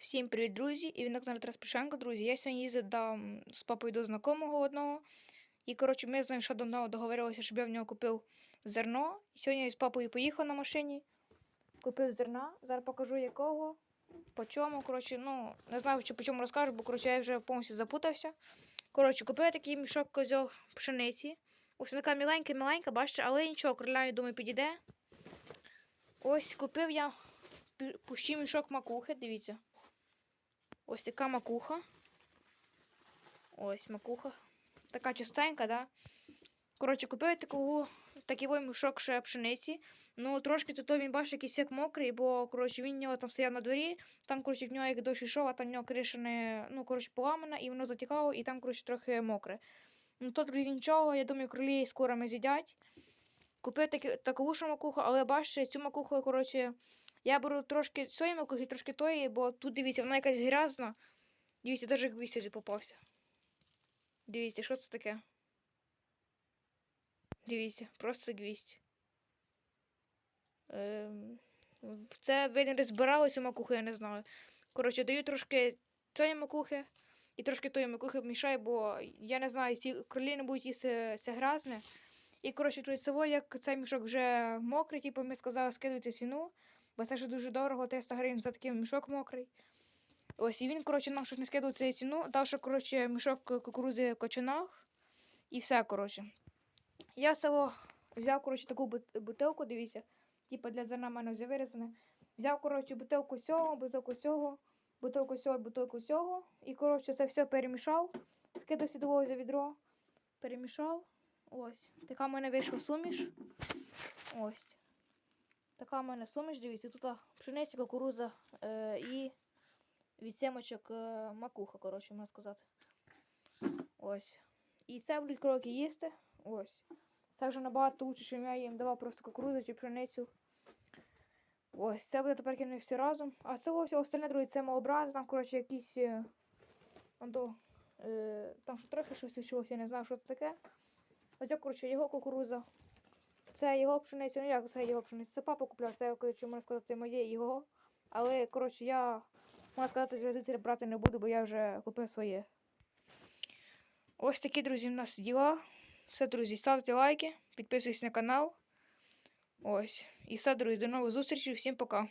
Всім привіт, друзі! І він на Тарас Пішенко, друзі. Я сьогодні їздив з папою до знайомого одного. І, коротше, ми з ним ще давно договорилися, щоб я в нього купив зерно. І сьогодні з папою поїхав на машині. Купив зерна. Зараз покажу якого. По чому. Коротше, ну, не знаю, чи по чому розкажу, бо коротше, я вже повністю запутався. Коротше, купив я такий мішок козьох пшениці. Ось така міленька-міленька, бачите, але нічого, короля, думаю, підійде. Ось купив я пущий мішок макухи, дивіться. Ось така макуха. Ось макуха. Така частенька, да? Коротше, купив таку, такий мішок ще пшениці. Ну, трошки тут він бачить якийсь як мокрий, бо коротше, він в нього там стояв на дворі, там, коротше, в нього як дощ йшов, а там в нього криша не, ну, коротше, поламана, і воно затікало, і там, коротше, трохи мокре. Ну, друзі, нічого, я думаю, кролі з курами з'їдять. Купив таку ж макуху, але бачите, цю макуху, коротше, я беру трошки цієї макухи, трошки тої, бо тут, дивіться, вона якась грязна. Дивіться, навіть гвіздь попався. Дивіться, що це таке? Дивіться, просто гвіздь. Ем, це ви не розбиралися макуху, я не знаю. Коротше, даю трошки цієї макухи і трошки тої макухи мішаю, бо я не знаю, ці кролі не будуть їсти це грязне. І, коротше, тут село, як цей мішок вже мокрий, типу, ми сказали, скидуйте ціну, бо це ж дуже дорого, 300 гривень за такий мішок мокрий. Ось, і він, коротше, нам щось не скидав ціну, дав ще, коротше, мішок кукурузи в кочанах. І все, коротше. Я село взяв, коротше, таку бут- бутилку, дивіться, типу для зерна в мене вже вирізане. Взяв, коротше, бутилку сього, бутилку сього, бутилку сього, бутилку сього. І, коротше, це все перемішав, скидав сідового за відро, перемішав. Ось. Така в мене вийшла суміш. Ось. Така в мене суміш, дивіться, тут пшениця, кукуруза е, і від семочок е, макуха, коротше, можна сказати. Ось. І це будуть кроки їсти. Ось. Це вже набагато лучше, ніж я їм давав просто кукурудзу чи пшеницю. Ось, це буде тепер не все разом. А це ось остальне, друзі, це мого брата, там, коротше, якісь. е, е, там що трохи щось чогось, я не знаю, що це таке. Оце, коротше, його кукуруза. Це його пшениця. Ну як це його пшениця? Це папа купляв, це, коротше, можна сказати, моє його. Але, коротше, я, можна сказати, зв'язати брати не буду, бо я вже купив своє. Ось такі, друзі, в нас діла. Все, друзі, ставте лайки, підписуйтесь на канал. Ось. І все, друзі, до нових зустрічей. Всім пока.